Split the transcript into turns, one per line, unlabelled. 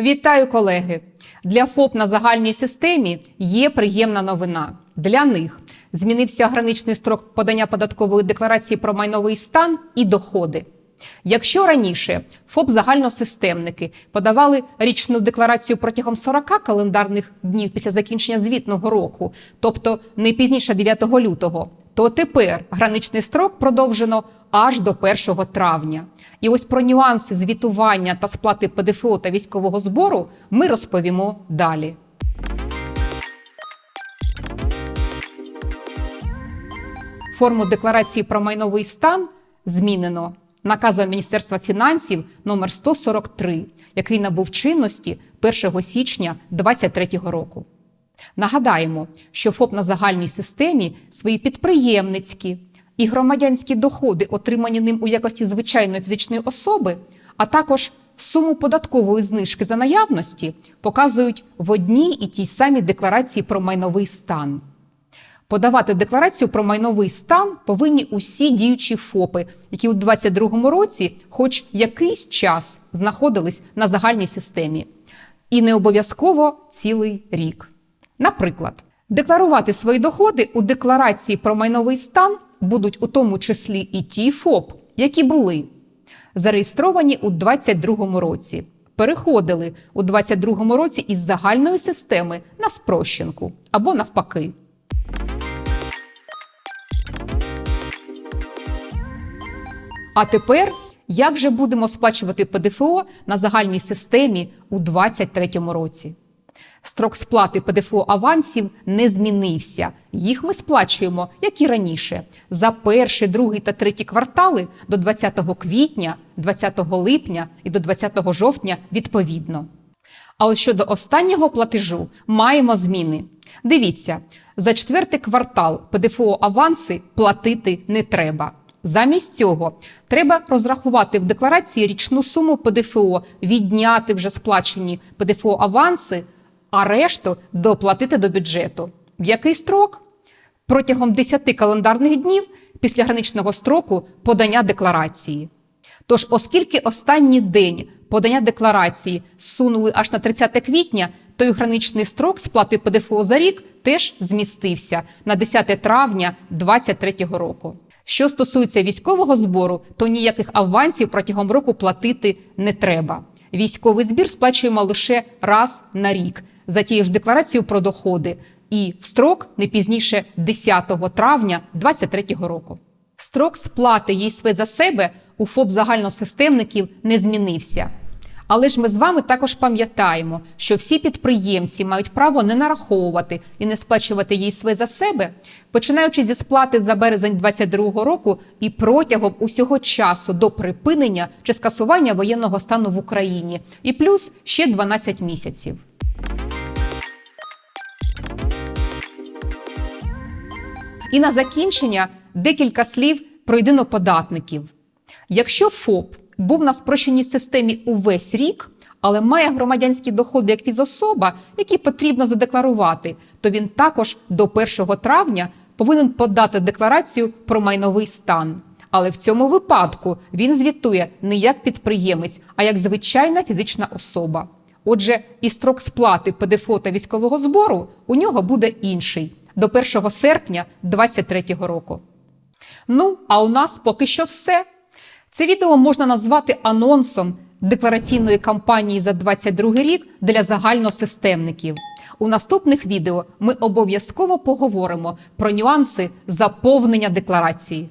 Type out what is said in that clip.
Вітаю, колеги! Для ФОП на загальній системі є приємна новина. Для них змінився граничний строк подання податкової декларації про майновий стан і доходи. Якщо раніше ФОП загальносистемники подавали річну декларацію протягом 40 календарних днів після закінчення звітного року, тобто не пізніше 9 лютого, то тепер граничний строк продовжено аж до 1 травня. І ось про нюанси звітування та сплати ПДФО та військового збору ми розповімо далі. Форму декларації про майновий стан змінено наказом Міністерства фінансів номер 143, який набув чинності 1 січня 2023 року. Нагадаємо, що ФОП на загальній системі свої підприємницькі і громадянські доходи, отримані ним у якості звичайної фізичної особи, а також суму податкової знижки за наявності, показують в одній і тій самій декларації про майновий стан. Подавати декларацію про майновий стан повинні усі діючі ФОПи, які у 2022 році, хоч якийсь час, знаходились на загальній системі, і не обов'язково цілий рік. Наприклад, декларувати свої доходи у декларації про майновий стан будуть у тому числі і ті ФОП, які були зареєстровані у 2022 році, переходили у 2022 році із загальної системи на спрощенку або навпаки. А тепер як же будемо сплачувати ПДФО на загальній системі у 2023 році? Строк сплати ПДФО авансів не змінився. Їх ми сплачуємо, як і раніше, за перший, другий та третій квартали до 20 квітня, 20 липня і до 20 жовтня відповідно. А ось щодо останнього платежу маємо зміни. Дивіться, за четвертий квартал ПДФО аванси платити не треба. Замість цього треба розрахувати в декларації річну суму ПДФО, відняти вже сплачені ПДФО аванси, а решту доплатити до бюджету. В який строк? Протягом 10 календарних днів після граничного строку подання декларації. Тож, оскільки останній день подання декларації сунули аж на 30 квітня, то й граничний строк сплати ПДФО за рік теж змістився на 10 травня 2023 року. Що стосується військового збору, то ніяких авансів протягом року платити не треба. Військовий збір сплачуємо лише раз на рік за тією ж декларацією про доходи і в строк не пізніше 10 травня 2023 року. Строк сплати ЄСВ за себе у ФОП загальносистемників не змінився. Але ж ми з вами також пам'ятаємо, що всі підприємці мають право не нараховувати і не сплачувати їй ЄСВ за себе, починаючи зі сплати за березень 2022 року і протягом усього часу до припинення чи скасування воєнного стану в Україні, і плюс ще 12 місяців. І на закінчення декілька слів про єдиноподатників. Якщо ФОП був на спрощеній системі увесь рік, але має громадянські доходи як фізособа, які потрібно задекларувати, то він також до 1 травня повинен подати декларацію про майновий стан. Але в цьому випадку він звітує не як підприємець, а як звичайна фізична особа. Отже, і строк сплати ПДФО та військового збору у нього буде інший до 1 серпня 2023 року. Ну, а у нас поки що все. Це відео можна назвати анонсом деклараційної кампанії за 2022 рік для загальносистемників. У наступних відео ми обов'язково поговоримо про нюанси заповнення декларації.